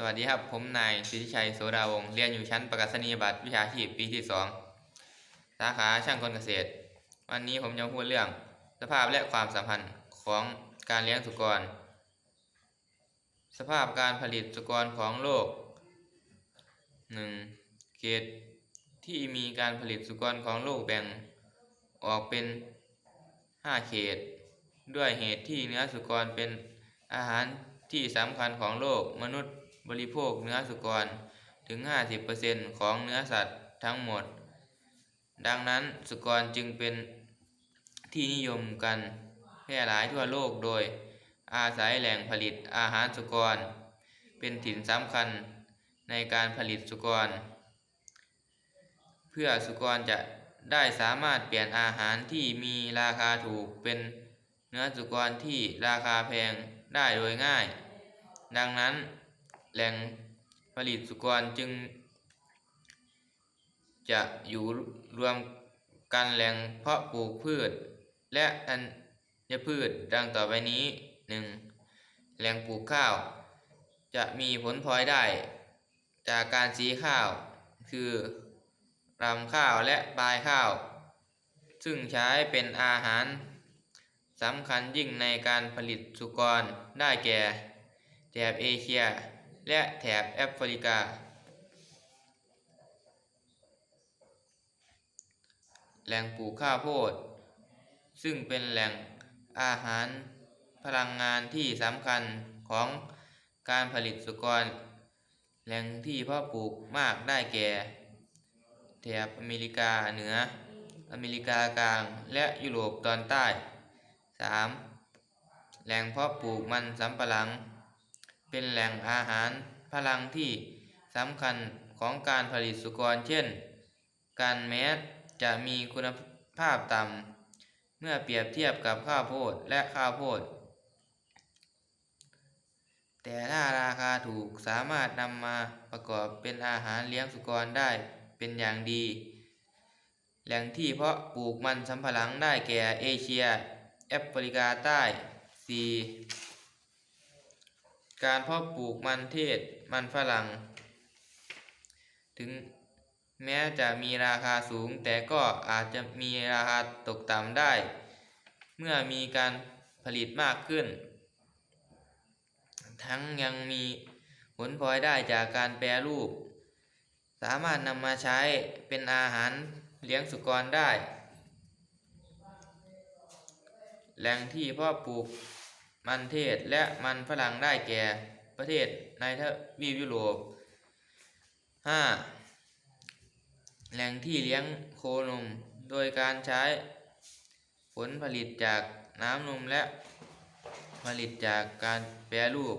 สวัสดีครับ ผมนายสิทธิชัยโสดาวงเรียนอยู่ชั้นประกาศนียบัตรวิชาชีพปีที่สองสาขาช่างกลเกษตร วันนี้ผมจะพูดเรื่อง สภาพและความสัมพันธ์ของการเลี้ยงสุกร สภาพการผลิตสุกรของโลก 1. เขตที่มีการผลิตสุกรของโลกแบ่งออกเป็น 5 เขต ด้วยเหตุที่เนื้อสุกรเป็นอาหารที่สำคัญของโลกมนุษย์ บริโภคเนื้อสุกรถึง 50%ของเนื้อสัตว์ทั้งหมด ดังนั้นสุกรจึงเป็นที่นิยมกันแพร่หลายทั่วโลกโดยอาศัยแหล่งผลิตอาหารสุกร เป็นถิ่นสำคัญในการผลิตสุกร เพื่อสุกรจะได้สามารถเปลี่ยนอาหารที่มีราคาถูกเป็นเนื้อสุกรที่ราคาแพงได้โดยง่าย ดังนั้น แหล่งผลิตสุกรจึง จะอยู่รวมกันแหล่งเพาะปลูกพืช และธัญพืชดังต่อไปนี้ 1. แหล่งปลูกข้าว จะมีผลพลอยได้ จากการสีข้าว คือรำข้าวและปลายข้าว ซึ่งใช้เป็นอาหารสำคัญยิ่งในการผลิตสุกรได้แก่แถบเอเชีย และแถบแอฟริกา แหล่งปลูกข้าวโพด ซึ่งเป็นแหล่งอาหารพลังงานที่สำคัญของการผลิตสุกร แหล่งที่พาะปลูกมากได้แก่ แถบอเมริกาเหนือ อเมริกากลางและยุโรปตอนใต้ 3. แหล่งเพาะปลูกมันสำปะหลัง เป็นแหล่งอาหารพลังที่สำคัญของการผลิตสุกร เช่น การแม้จะมีคุณภาพต่ำเมื่อเปรียบเทียบกับข้าวโพดและข้าวโพด แต่ถ้าราคาถูกสามารถนำมาประกอบเป็นอาหารเลี้ยงสุกรได้เป็นอย่างดี แหล่งที่เพาะปลูกมันสำปะหลังได้แก่เอเชีย แอฟริกาใต้ 4. การเพาะปลูกมันเทศมันฝรั่ง ถึงแม้จะมีราคาสูง แต่ก็อาจจะมีราคาตกต่ำได้ เมื่อมีการผลิตมากขึ้น ทั้งยังมีผลพลอยได้จากการแปรรูป สามารถนำมาใช้เป็นอาหารเลี้ยงสุกรได้ แหล่งที่เพาะปลูก มันเทศและมันฝรั่งได้แก่ประเทศในทวีปยุโรป 5. แหล่งที่เลี้ยงโคนม โดยการใช้ผลผลิตจากน้ำนมและผลิตจากการแปรรูป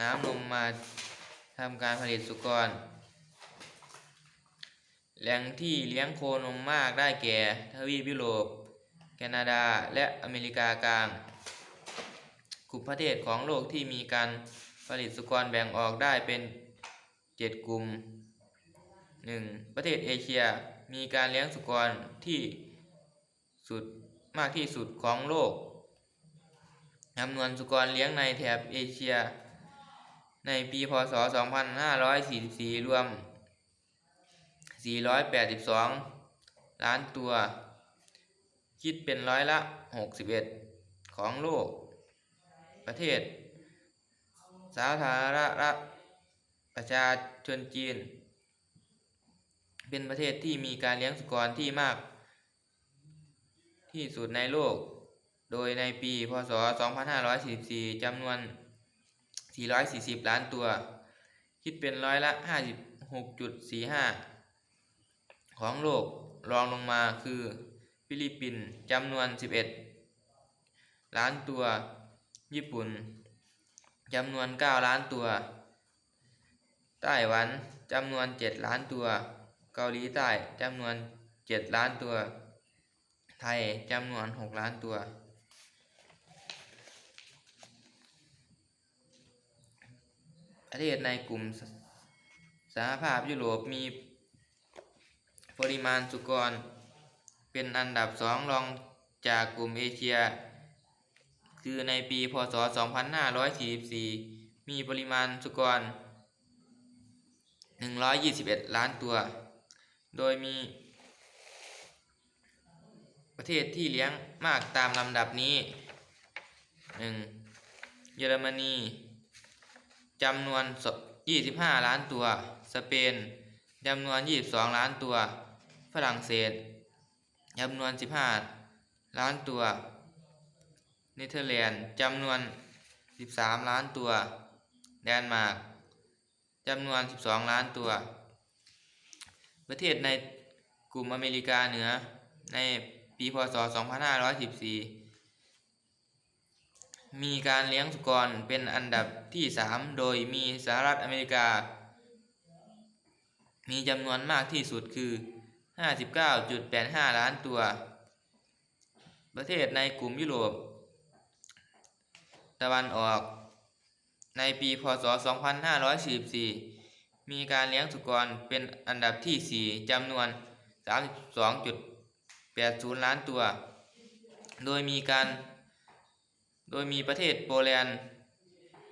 น้ำนมมาทำการผลิตสุกร แหล่งที่เลี้ยงโคนมมากได้แก่ทวีปยุโรป แคนาดาและอเมริกากลาง กลุ่มประเทศของโลกที่มีการผลิตสุกรแบ่งออกได้เป็นเจ็ดกลุ่ม 1. ประเทศเอเชียมีการเลี้ยงสุกรที่สุดมากที่สุดของโลกจำนวนสุกรเลี้ยงในแถบเอเชีย ในปีพศ 2544 รวม 482 ล้านตัว คิดเป็นร้อยละ 61 ของโลก ประเทศ สาธารณรัฐประชาชนจีน เป็นประเทศที่มีการเลี้ยงสุกรที่มาก ที่สุดในโลก โดยในปี พศ 2544จำนวน 440 ล้านตัว คิดเป็นร้อยละ 56.45 ของโลก รองลงมาคือฟิลิปปินส์จำนวน 11 ล้านตัว ญี่ปุ่นจำนวน 9 ล้านตัว ไต้หวันจำนวน 7 ล้านตัว เกาหลีใต้จำนวน 7 ล้านตัว ไทยจำนวน 6 ล้านตัว ประเทศในกลุ่มสสหภาพยุโรปมีปริมาณสุกร เป็นอันดับสองรองจากกลุ่มเอเชีย คือในปี พศ 2544 มีปริมาณสุกร 121 ล้านตัว โดยมีประเทศที่เลี้ยงมากตามลำดับนี้ 1. เยอรมนีจำนวน 25 ล้านตัว สเปนจำนวน 22 ล้านตัว ฝรั่งเศสจำนวน 15 ล้านตัว นเธอร์แลนด์จำนวน 13 ล้านตัว แดนมาร์กจำนวน 12 ล้านตัว ประเทศในกลุ่มอเมริกาเหนือในปีพศ 2514 มีการเลี้ยงสุกรเป็นอันดับที่ 3 โดยมีสหรัฐอเมริกา มีจำนวนมากที่สุดคือ 59.85 ล้านตัว ประเทศในกลุ่มยุโรป ตะวันออก ในปีพศ 2544 มีการเลี้ยงสุกรเป็นอันดับที่ 4จำนวน 32.80 ล้านตัว โดยมีการ โดยมีประเทศโปแลนด์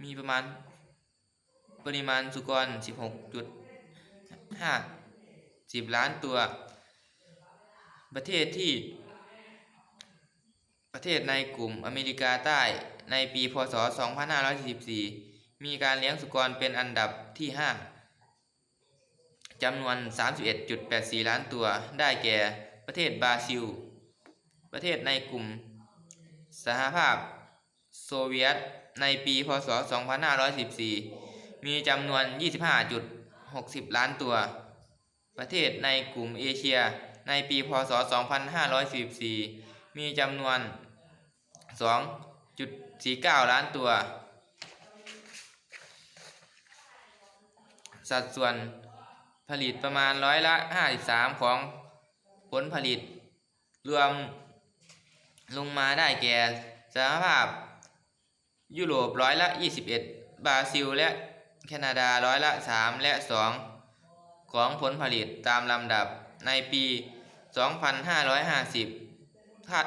มีประมาณปริมาณสุกร 16.5 10 ล้านตัว ประเทศที่ประเทศในกลุ่มอเมริกาใต้ ในปีพศ 2544 มีการเลี้ยงสุกรเป็นอันดับที่ 5จำนวน 31.84 ล้านตัว ได้แก่ประเทศบราซิล ประเทศในกลุ่ม สหภาพโซเวียต ในปีพศ 2514 มีจำนวน 25.60 ล้านตัว ประเทศในกลุ่มเอเชีย ในปีพศ 2544มีจำนวน 2.49ล้านตัว สัดส่วนผลิตประมาณร้อยละ53ของผลผลิต รวมลงมาได้แก่สหภาพ ยุโรปร้อยละ21บเอ็ดบราซิล และแคนาดาร้อยละ3และ2ของผลผลิตตามลำดับในปี 2550คาด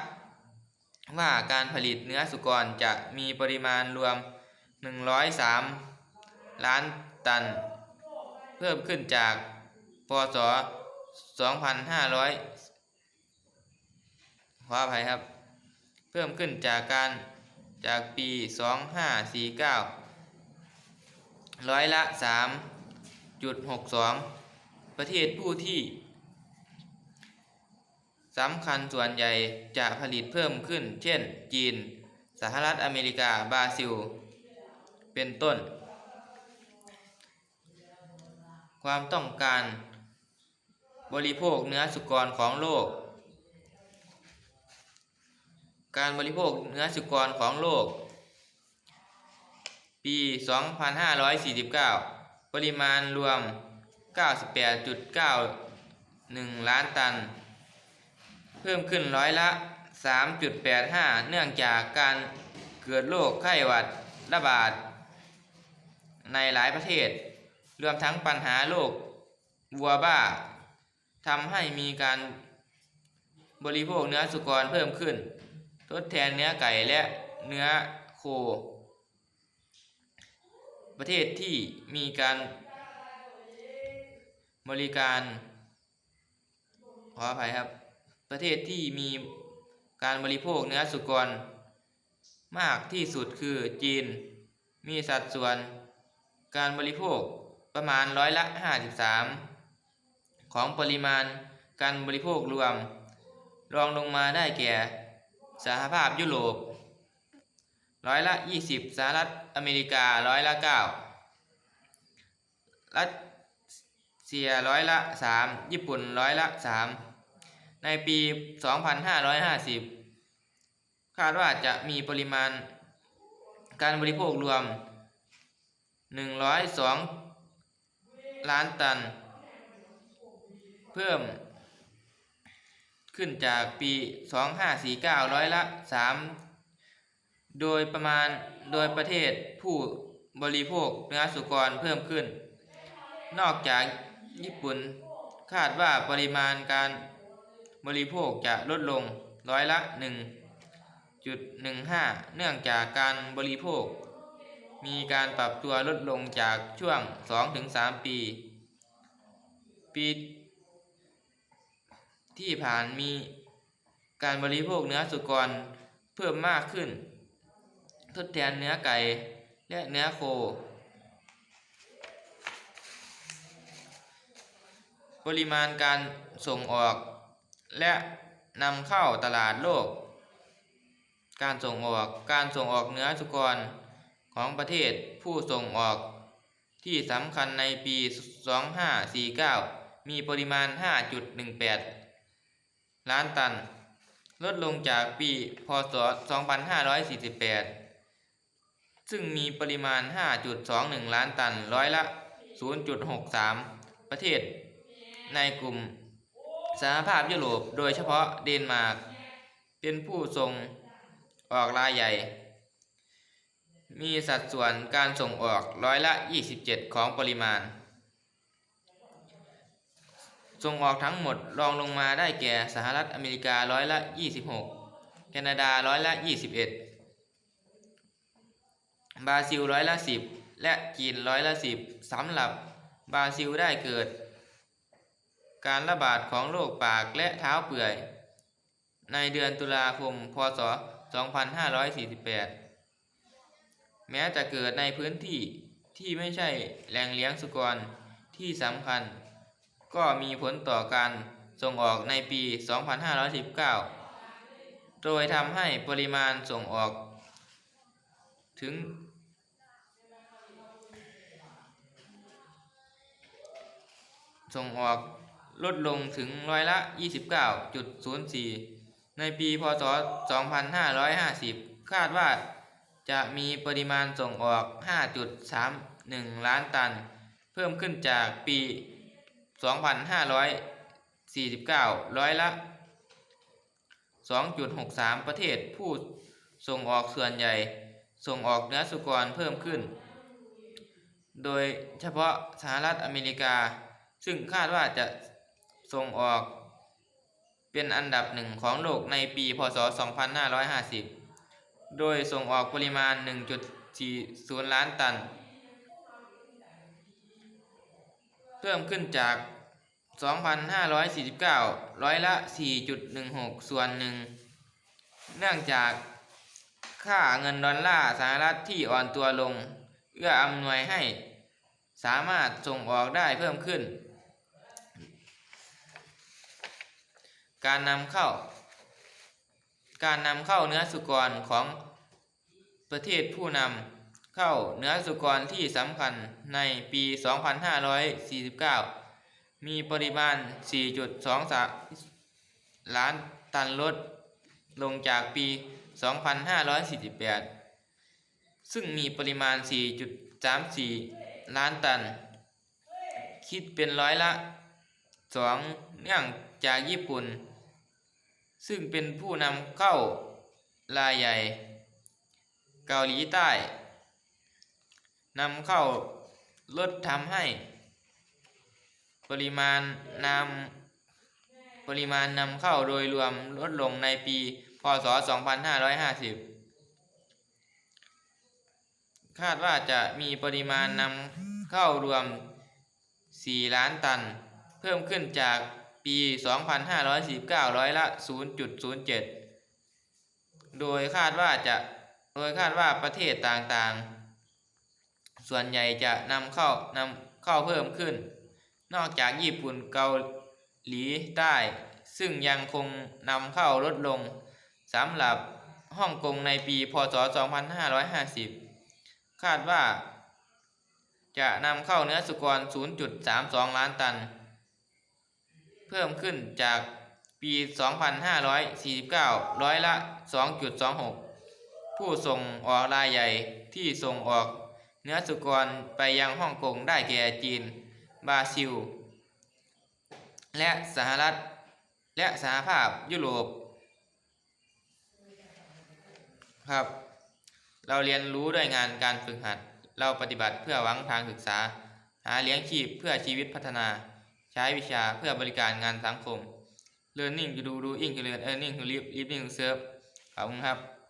ว่าการผลิตเนื้อสุกรจะมีปริมาณรวม 103 ล้านตัน เพิ่มขึ้นจากพศ 2500 ขออภัยครับ เพิ่มขึ้นจากการจากปี 2549 ร้อยละ 3.62 ประเทศผู้ที่ สำคัญส่วนใหญ่จะผลิตเพิ่มขึ้น เช่น จีน สหรัฐอเมริกา บราซิล เป็นต้น ความต้องการบริโภคเนื้อสุกรของโลก การบริโภคเนื้อสุกรของโลก ปี 2549 ปริมาณรวม 98.91 ล้านตัน เพิ่มขึ้นร้อยละ 3.85 เนื่องจากการเกิดโรคไข้หวัดระบาด ในหลายประเทศ รวมทั้งปัญหาโรควัวบ้าทำให้มีการบริโภคเนื้อสุกรเพิ่มขึ้น ทดแทนเนื้อไก่และเนื้อโค ประเทศที่มีการบริการขออภัยครับ ประเทศที่มีการบริโภคเนื้อสุกร มากที่สุดคือจีน มีสัดส่วน การบริโภคประมาณร้อยละ 53 ของปริมาณการบริโภครวม รองลงมาได้แก่สหภาพยุโรปร้อยละ 20สหรัฐอเมริการ้อยละ 9 รัสเซียร้อยละ 3 ญี่ปุ่นร้อยละ 3 ในปี 2550 คาดว่าจะมีปริมาณการบริโภครวม 102 ล้านตัน เพิ่มขึ้นจากปี 2549 ร้อยละ 3 โดยประมาณโดยประเทศผู้บริโภคเนื้อสุกรเพิ่มขึ้น นอกจากญี่ปุ่นคาดว่าปริมาณการ บริโภคจะลดลงร้อยละ 1.15 เนื่องจากการบริโภค มีการปรับตัวลดลงจากช่วง 2-3 ปี ปีที่ผ่านมีการบริโภคเนื้อสุกรเพิ่มมากขึ้น ทดแทนเนื้อไก่และเนื้อโค ปริมาณการส่งออก และนำเข้าตลาดโลก การส่งออกการส่งออกเนื้อสุกรของประเทศผู้ส่งออกที่สำคัญในปี 2549 มีปริมาณ 5.18 ล้านตัน ลดลงจากปีพศ 2548 ซึ่งมีปริมาณ 5.21 ล้านตัน ร้อยละ 0.63 ประเทศในกลุ่ม สหภาพยุโรปโดยเฉพาะเดนมาร์กเป็นผู้ส่งออกรายใหญ่ มีสัดส่วนการส่งออกร้อยละ 27 ของปริมาณ ส่งออกทั้งหมดรองลงมาได้แก่สหรัฐอเมริการ้อยละ 26 แคนาดาร้อยละ 21 บราซิลร้อยละ 10 และจีนร้อยละ 10สำหรับบราซิลได้เกิด การระบาดของโรคปากและเท้าเปื่อย ในเดือนตุลาคม พศ 2548 แม้จะเกิดในพื้นที่ที่ไม่ใช่แหล่งเลี้ยงสุกรที่สำคัญ ก็มีผลต่อการส่งออกในปี 2519 โดยทำให้ปริมาณส่งออกถึง ส่งออก ลดลงถึงร้อยละ 29.04 ในปีพศ 2550 คาดว่าจะมีปริมาณส่งออก 5.31 ล้านตัน เพิ่มขึ้นจากปี 2549 ร้อยละ 2.63 ประเทศผู้ส่งออกส่วนใหญ่ ส่งออกเนื้อสุกรเพิ่มขึ้น โดยเฉพาะสหรัฐอเมริกา ซึ่งคาดว่าจะ ส่งออกเป็นอันดับหนึ่งของโลกในปีพศ 2550 โดยส่งออกปริมาณ 1.40 ล้านตัน เพิ่มขึ้นจาก 2,549 ร้อยละ 4.16 ส่วนหนึ่ง เนื่องจากค่าเงินดอลลาร์สหรัฐที่อ่อนตัวลง เอื้ออำนวยให้สามารถส่งออกได้เพิ่มขึ้น การนำเข้า การนำเข้าเนื้อสุกรของประเทศผู้นำเข้าเนื้อสุกรที่สำคัญในปี 2549 มีปริมาณ 4.23ล้านตันลดลงจากปี 2548 ซึ่งมีปริมาณ 4.34 ล้านตัน คิดเป็นร้อยละ 2 เนื่องจากญี่ปุ่น ซึ่งเป็นผู้นำเข้ารายใหญ่ เกาหลีใต้นำเข้าลดทำให้ ปริมาณนำปริมาณนำเข้าโดยรวมลดลงในปี พศ 2550 คาดว่าจะมีปริมาณนำเข้ารวม 4 ล้านตัน เพิ่มขึ้นจาก ปี 2549 ร้อยละ 0.07 โดยคาดว่าจะ โดยคาดว่าประเทศต่างๆ ส่วนใหญ่จะนำเข้านำเข้าเพิ่มขึ้น นอกจากญี่ปุ่นเกาหลีใต้ ซึ่งยังคงนำเข้าลดลงสำหรับฮ่องกงในปี พศ 2550 คาดว่าจะนำเข้าเนื้อสุกร 0.32 ล้านตัน เพิ่มขึ้นจากปี 2549 ร้อยละ 2.26 ผู้ส่งออกรายใหญ่ที่ส่งออกเนื้อสุกรไปยังฮ่องกงได้แก่จีน บราซิล และสหรัฐ และสหภาพยุโรปครับ เราเรียนรู้ด้วยงานการฝึกหัด เราปฏิบัติเพื่อหวังทางศึกษา หาเลี้ยงชีพเพื่อชีวิตพัฒนา ใช้วิชาเพื่อบริการงานสังคม Learning to do doing to learn earning to live living to serve ขอบคุณครับ